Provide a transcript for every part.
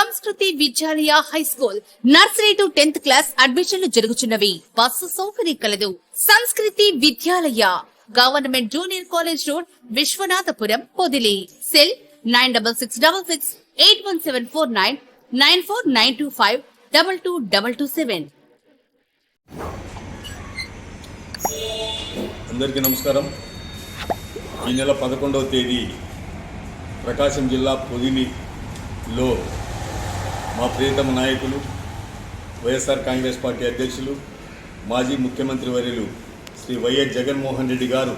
Sanskriti Vidyalaya high school nursery to tenth class అడ్మిషన్లు జరుగుతున్నవి bus సౌకర్యం కలదు. Sanskriti Vidyalaya government junior college road Vishwanathapuram Podili. Cell nine double six double six eight one seven four nine nine four nine two five double two double two seven. అందరికీ నమస్కారం. ఈ నెల పదకొండవ తేదీ ప్రకాశం జిల్లా పొదిలిలో మా ప్రియతమ నాయకులు వైఎస్ఆర్ కాంగ్రెస్ పార్టీ అధ్యక్షులు మాజీ ముఖ్యమంత్రి వర్యులు శ్రీ వైఎస్ జగన్మోహన్ రెడ్డి గారు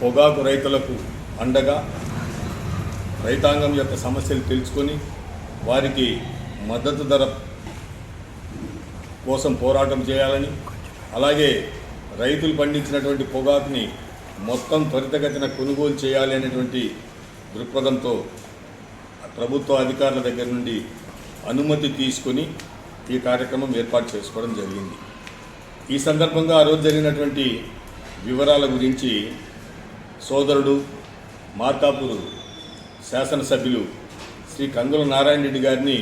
పొగాకు రైతులకు అండగా రైతాంగం యొక్క సమస్యలు తెలుసుకొని వారికి మద్దతు ధర కోసం పోరాటం చేయాలని అలాగే రైతులు పండించినటువంటి పొగాకుని మొత్తం త్వరితగతిన కొనుగోలు చేయాలి అనేటువంటి దృక్పథంతో ప్రభుత్వ అధికారుల దగ్గర నుండి అనుమతి తీసుకొని ఈ కార్యక్రమం ఏర్పాటు చేసుకోవడం జరిగింది. ఈ సందర్భంగా ఆ రోజు జరిగినటువంటి వివరాల గురించి సోదరుడు మార్తాపూరు శాసనసభ్యులు శ్రీ కంగుల నారాయణ రెడ్డి గారిని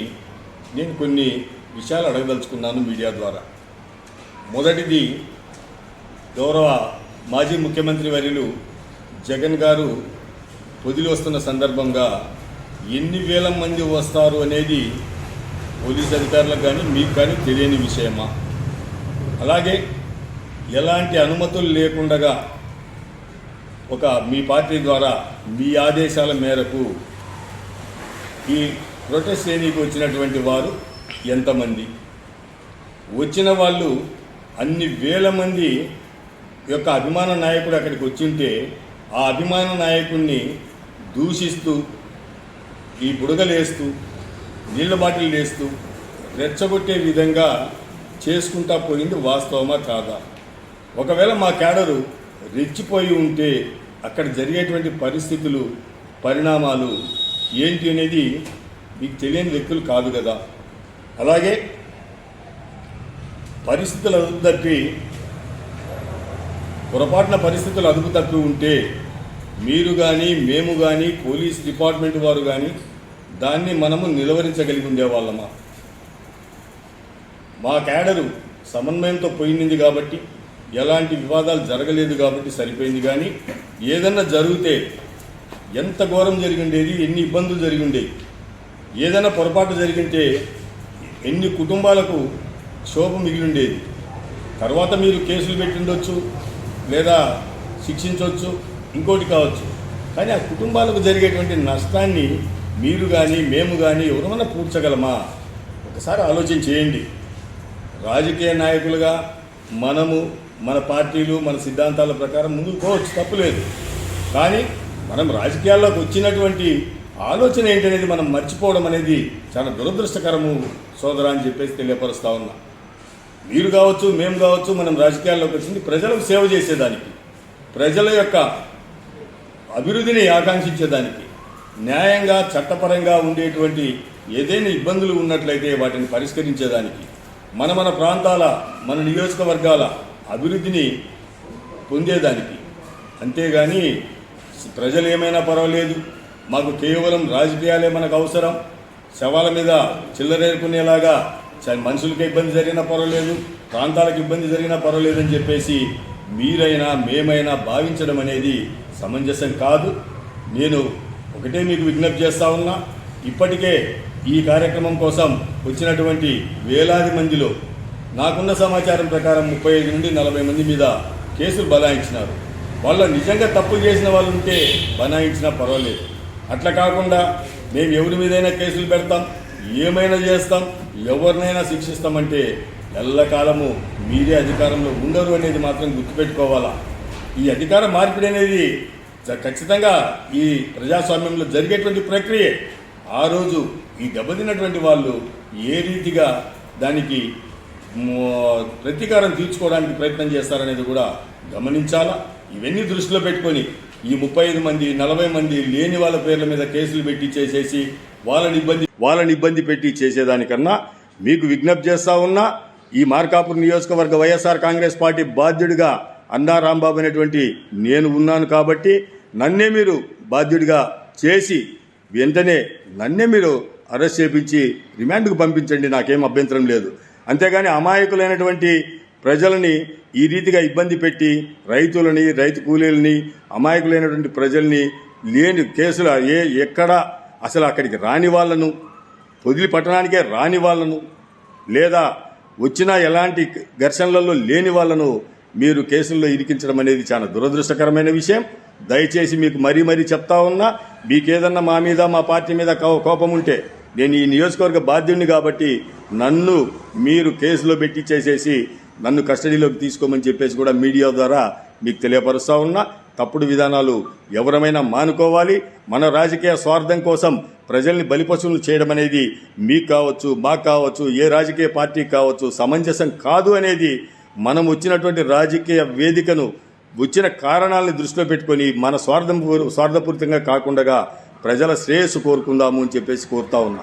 నేను కొన్ని విషయాలు అడగదలుచుకున్నాను మీడియా ద్వారా. మొదటిది గౌరవ మాజీ ముఖ్యమంత్రి వర్యులు జగన్ గారు పొదిలి వస్తున్న సందర్భంగా ఎన్ని వేల మంది వస్తారు అనేది పోలీస్ అధికారులకు కానీ మీకు కానీ తెలియని విషయమా? అలాగే ఎలాంటి అనుమతులు లేకుండా ఒక మీ పార్టీ ద్వారా మీ ఆదేశాల మేరకు ఈ ప్రొటెస్ట్ శ్రేణికి వచ్చినటువంటి వారు ఎంతమంది? వచ్చిన వాళ్ళు అన్ని వేల మంది యొక్క అభిమాన నాయకుడు అక్కడికి వచ్చింటే ఆ అభిమాన నాయకుడిని దూషిస్తూ ఈ బుడగలేస్తూ నీళ్ళ బాటిల్ వేస్తూ రెచ్చగొట్టే విధంగా చేసుకుంటా పోయింది వాస్తవమా కాదా? ఒకవేళ మా క్యాడరు రెచ్చిపోయి ఉంటే అక్కడ జరిగేటువంటి పరిస్థితులు పరిణామాలు ఏంటి అనేది మీకు తెలియని వ్యక్తులు కాదు కదా. అలాగే పరిస్థితులు అదుపు తప్పి పొరపాటున పరిస్థితులు అదుపు తప్పి ఉంటే మీరు కానీ మేము కానీ పోలీస్ డిపార్ట్మెంట్ వారు కానీ దాన్ని మనము నిలవరించగలిగి ఉండేవాళ్ళమా? మా క్యాడరు సమన్వయంతో పోయింది కాబట్టి ఎలాంటి వివాదాలు జరగలేదు కాబట్టి సరిపోయింది కానీ ఏదన్నా జరిగితే ఎంత ఘోరం జరిగిండేది ఎన్ని ఇబ్బందులు జరిగిండేవి ఏదైనా పొరపాటు జరిగింటే ఎన్ని కుటుంబాలకు శోభ మిగిలిండేది. తర్వాత మీరు కేసులు పెట్టిండొచ్చు లేదా శిక్షించవచ్చు ఇంకోటి కావచ్చు. కానీ ఆ కుటుంబాలకు జరిగేటువంటి నష్టాన్ని మీరు కానీ మేము కానీ ఎవరమైనా పూడ్చగలమా ఒకసారి ఆలోచన చేయండి. రాజకీయ నాయకులుగా మనము మన పార్టీలు మన సిద్ధాంతాల ప్రకారం ముందుకు పోవచ్చు తప్పులేదు కానీ మనం రాజకీయాల్లోకి వచ్చినటువంటి ఆలోచన ఏంటనేది మనం మర్చిపోవడం అనేది చాలా దురదృష్టకరము సోదరా అని చెప్పేసి తెలియపరుస్తా ఉన్నా. మీరు కావచ్చు మేము కావచ్చు మనం రాజకీయాల్లోకి వచ్చింది ప్రజలకు సేవ చేసేదానికి ప్రజల యొక్క అభివృద్ధిని ఆకాంక్షించేదానికి న్యాయంగా చట్టపరంగా ఉండేటువంటి ఏదైనా ఇబ్బందులు ఉన్నట్లయితే వాటిని పరిష్కరించేదానికి మన మన ప్రాంతాల మన నియోజకవర్గాల అభివృద్ధిని పొందేదానికి. అంతేగాని ప్రజలు ఏమైనా పర్వాలేదు మాకు కేవలం రాజకీయాలే మనకు అవసరం. శవాల మీద చిల్లరేరుకునేలాగా మనుషులకు ఇబ్బంది జరిగినా పర్వాలేదు ప్రాంతాలకు ఇబ్బంది జరిగినా పర్వాలేదు అని చెప్పేసి మీరైనా మేమైనా భావించడం అనేది సమంజసం కాదు. నేను ఒకటే మీకు విజ్ఞప్తి చేస్తా ఉన్నా ఇప్పటికే ఈ కార్యక్రమం కోసం వచ్చినటువంటి వేలాది మందిలో నాకున్న సమాచారం ప్రకారం ముప్పై ఐదు నుండి నలభై మంది మీద కేసులు బనాయించినారు. వాళ్ళు నిజంగా తప్పు చేసిన వాళ్ళు ఉంటే బనాయించినా పర్వాలేదు. అట్లా కాకుండా మేము ఎవరి మీదైనా కేసులు పెడతాం ఏమైనా చేస్తాం ఎవరినైనా శిక్షిస్తామంటే ఎల్లకాలము మీరే అధికారంలో ఉండరు అనేది మాత్రం గుర్తుపెట్టుకోవాలా. ఈ అధికార మార్పిడి అనేది ఖచ్చితంగా ఈ ప్రజాస్వామ్యంలో జరిగేటువంటి ప్రక్రియ ఆ రోజు ఈ దెబ్బతిన్నటువంటి వాళ్ళు ఏ రీతిగా దానికి ప్రతీకారం తీర్చుకోవడానికి ప్రయత్నం చేస్తారనేది కూడా గమనించాలా? ఇవన్నీ దృష్టిలో పెట్టుకొని ఈ ముప్పై ఐదు మంది నలభై మంది లేని వాళ్ళ పేర్ల మీద కేసులు పెట్టి చేసేసి వాళ్ళని ఇబ్బంది వాళ్ళని ఇబ్బంది పెట్టి చేసేదానికన్నా మీకు విజ్ఞప్తి చేస్తా ఉన్నా ఈ మార్కాపూర్ నియోజకవర్గ వైఎస్ఆర్ కాంగ్రెస్ పార్టీ బాధ్యుడిగా అన్నా రాంబాబు అనేటువంటి నేను ఉన్నాను కాబట్టి నన్నే మీరు బాధ్యుడిగా చేసి వెంటనే నన్నే మీరు అరెస్ట్ చేపించి రిమాండ్కు పంపించండి నాకేం అభ్యంతరం లేదు. అంతేగాని అమాయకులైనటువంటి ప్రజలని ఈ రీతిగా ఇబ్బంది పెట్టి రైతులని రైతు కూలీలని అమాయకులైనటువంటి ప్రజల్ని లేని కేసులు ఏ ఎక్కడ అసలు అక్కడికి రాని వాళ్ళను పొదిలి పట్టణానికే రాని వాళ్ళను లేదా వచ్చినా ఎలాంటి ఘర్షణలలో లేని వాళ్ళను మీరు కేసుల్లో ఇరికించడం అనేది చాలా దురదృష్టకరమైన విషయం. దయచేసి మీకు మరీ మరీ చెప్తా ఉన్నా మీకేదన్నా మా మీద మా పార్టీ మీద కో- కోపం ఉంటే నేను ఈ నియోజకవర్గ బాధ్యుడిని కాబట్టి నన్ను మీరు కేసులో పెట్టి చేసేసి నన్ను కస్టడీలోకి తీసుకోమని చెప్పేసి కూడా మీడియా ద్వారా మీకు తెలియపరుస్తూ ఉన్నా. తప్పుడు విధానాలు ఎవరమైనా మానుకోవాలి. మన రాజకీయ స్వార్థం కోసం ప్రజల్ని బలిపశువులు చేయడం అనేది మీకు కావచ్చు మాకు కావచ్చు ఏ రాజకీయ పార్టీ కావచ్చు సమంజసం కాదు అనేది మనం వచ్చినటువంటి రాజకీయ వేదికను వచ్చిన కారణాలను దృష్టిలో పెట్టుకొని మన స్వార్థం స్వార్థపూరితంగా కాకుండా ప్రజల శ్రేయస్సు కోరుకుందాము అని చెప్పేసి కోరుతా ఉన్నా.